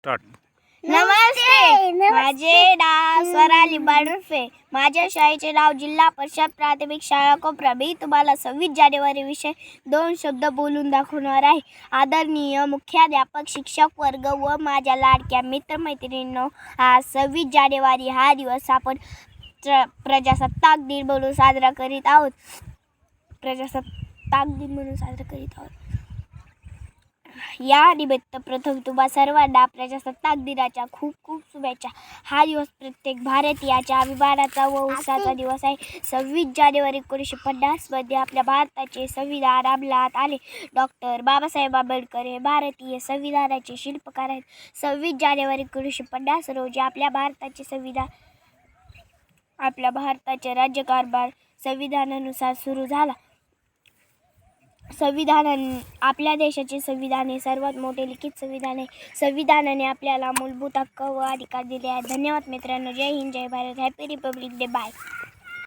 Start. नमस्ते. माझे नाव स्वराली बर्फे. माझ्या शाळेचे नाव जिल्हा परिषद प्राथमिक शाळा कोपरा. मी तुम्हाला सव्वीस जानेवारी विषय दोन शब्द बोलून दाखवणार आहे. आदरणीय मुख्याध्यापक शिक्षक वर्ग व माझ्या लाडक्या मित्रमैत्रिणींनो आज सव्वीस जानेवारी हा दिवस आपण प्र प्रजासत्ताक दिन म्हणून साजरा करीत आहोत. प्रजासत्ताक दिन म्हणून साजरा करीत आहोत. या निमित्त प्रथम तुम्हा सर्वांना प्रजासत्ताक दिनाच्या खूप खूप शुभेच्छा. हा दिवस प्रत्येक भारतीयाच्या अभिमानाचा व उत्साहाचा दिवस आहे. सव्वीस जानेवारी एकोणीसशे पन्नासमध्ये आपल्या भारताचे संविधान अंमलात आले. डॉक्टर बाबासाहेब आंबेडकर हे भारतीय संविधानाचे शिल्पकार आहेत. सव्वीस जानेवारी एकोणीसशे पन्नास रोजी आपल्या भारताचे संविधान आपल्या भारताचे राज्यकारभार संविधानानुसार सुरू झाला. संविधान आपल्या देशाचे संविधान हे सर्वात मोठे लिखित संविधान आहे. संविधानाने आपल्याला मूलभूत हक्क व अधिकार दिले आहेत. धन्यवाद मित्रांनो. जय हिंद जय Bharat. Happy republic day bye